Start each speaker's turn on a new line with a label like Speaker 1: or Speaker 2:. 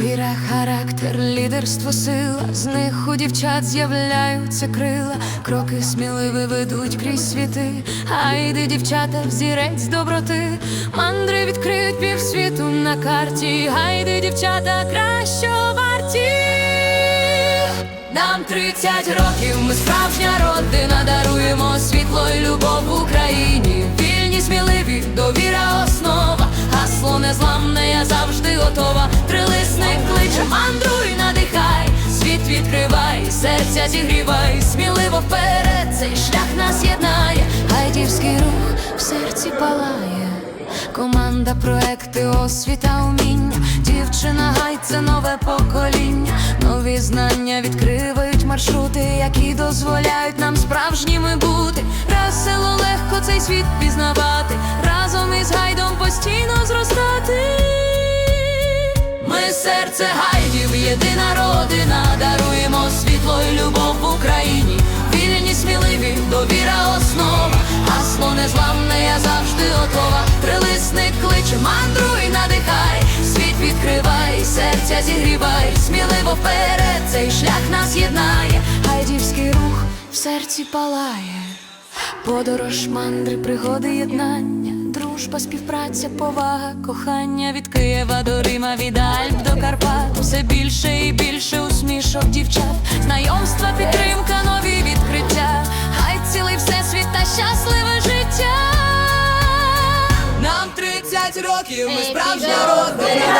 Speaker 1: Віра, характер, лідерство, сила, з них у дівчат з'являються крила, кроки сміливі ведуть крізь світи, а дівчата, взірець доброти, мандри відкриють півсвіту на карті, гайди, дівчата, краще варті. Нам 30 років, ми справжня родина, даруємо світло й любов в Україні. Я завжди готова. Трилисник кличе, мандруй, надихай, світ відкривай, серця зігрівай, сміливо вперед, цей шлях нас єднає, гайдівський рух в серці палає. Команда, проекти, освіта, уміння, дівчина гай це нове покоління, нові знання відкривають маршрути, які дозволяють нам справжніми бути. Весело, легко цей світ пізнавати, разом із гайдом постійно єдина родина, даруємо світло і любов в Україні. Вільні, сміливі, довіра основа, гасло незламне, я завжди готова. Трилисник кличе, мандруй, надихай, світ відкривай, серця зігрівай, сміливо вперед, цей шлях нас єднає, гайдівський рух в серці палає. Подорож, мандри, пригоди, єднання, дружба, співпраця, повага, кохання від Києва до Рима, від Альп до Карпат, Усе більше і більше усмішок дівчат, знайомства, підтримка, нові відкриття, хай цілий всесвіт та щасливе життя.
Speaker 2: Нам 30 років, ми справжня родина,